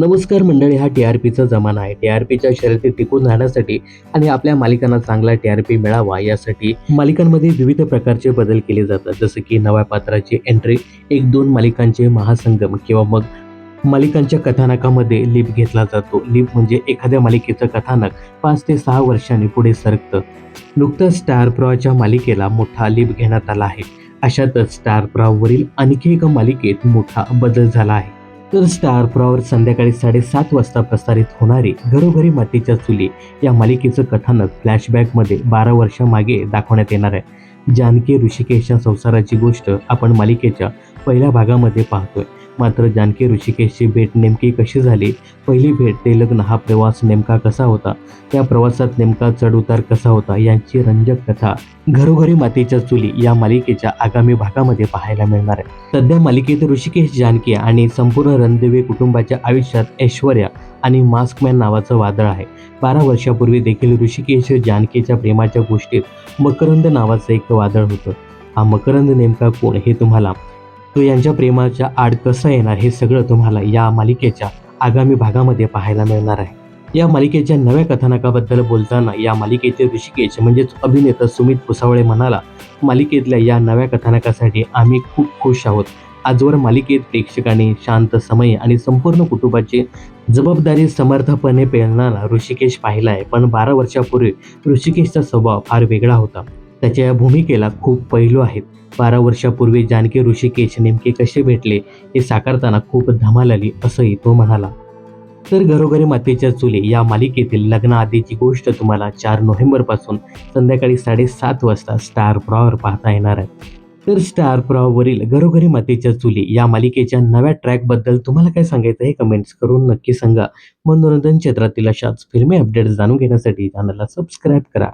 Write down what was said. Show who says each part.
Speaker 1: नमस्कार मंडळी हा टी आर पीचा जमाना आहे. टी आर पीच्या शर्यतीत टिकून राहण्यासाठी आणि आपल्या मालिकांना चांगला टी आर पी मिळावा यासाठी मालिकांमध्ये विविध प्रकारचे बदल केले जातात. जसं की नव्या पात्राची एंट्री एक दोन मालिकांचे महासंगम किंवा मग मालिकांच्या कथानकामध्ये लिप घेतला जातो. लिप म्हणजे एखाद्या मालिकेचं कथानक पाच ते सहा वर्षांनी पुढे सरकतं. नुकतंच स्टार प्रवाच्या मालिकेला मोठा लिप घेण्यात आला आहे. अशातच स्टार प्रवाहवरील आणखी एका मालिकेत मोठा बदल झाला आहे. तर स्टार प्रॉवर संध्याकाळी साडेसात वाजता प्रसारित होणारी घरोघरी मातीच्या चुली या मालिकेचं कथानक फ्लॅशबॅकमध्ये बारा वर्षामागे दाखवण्यात येणार आहे. जानकी ऋषिकेशच्या संसाराची गोष्ट आपण मालिकेच्या पहिल्या भागामध्ये पाहतोय. मात्र जानकी ऋषिकेशची भेट नेमकी कशी झाली? पहिली भेट ते लग्न हा प्रवास नेमका कसा होता? त्या प्रवासात नेमका चढउतार कसा होता? यांची रंजक कथा घरोघरी मातीच्या चुली या मालिकेच्या आगामी भागामध्ये पाहायला मिळणार आहे. सध्या मालिकेत ऋषिकेश जानकी आणि संपूर्ण रणदेवी कुटुंबाच्या आयुष्यात ऐश्वर्या आणि मास्कमॅन नावाचं वादळ आहे. बारा वर्षापूर्वी देखील ऋषिकेश जानकीच्या प्रेमाच्या गोष्टीत मकरंद नावाचं एक वादळ होतं. हा मकरंद नेमका कोण हे तुम्हाला तो यांच्या प्रेमाच्या आड कसं येणार हे सगळं तुम्हाला या मालिकेच्या आगामी भागामध्ये पाहायला मिळणार आहे. या मालिकेच्या नव्या कथानकाबद्दल बोलताना या मालिकेचे ऋषिकेश म्हणजेच अभिनेता सुमित पुसावळे म्हणाला मालिकेतल्या या नव्या कथानकासाठी आम्ही खूप खुश आहोत. आजवर मालिकेत प्रेक्षकांनी शांत समय आणि संपूर्ण कुटुंबाची जबाबदारी समर्थपणे पेलणारा ऋषिकेश पाहिला आहे पण बारा वर्षापूर्वी ऋषिकेशचा स्वभाव फार वेगळा होता. त्याच्या या भूमिकेला खूप पैलू आहेत. बारा वर्षापूर्वी जानकी ऋषिकेश नेमके कसे भेटले हे साकारताना खूप धमाल आली असंही तो म्हणाला. तर घरोघरी मातेच्या चुली या मालिकेतील लग्नाआधीची गोष्ट तुम्हाला चार नोव्हेंबरपासून संध्याकाळी साडेसात वाजता स्टार प्रॉवर पाहता येणार आहे. तर स्टार प्रॉवरील घरोघरी मातेच्या चुली या मालिकेच्या नव्या ट्रॅकबद्दल तुम्हाला काय सांगायचं हे कमेंट्स करून नक्की सांगा. मनोरंजन क्षेत्रातील अशाच फिल्मी अपडेट्स जाणून घेण्यासाठी चॅनलला सबस्क्राईब करा.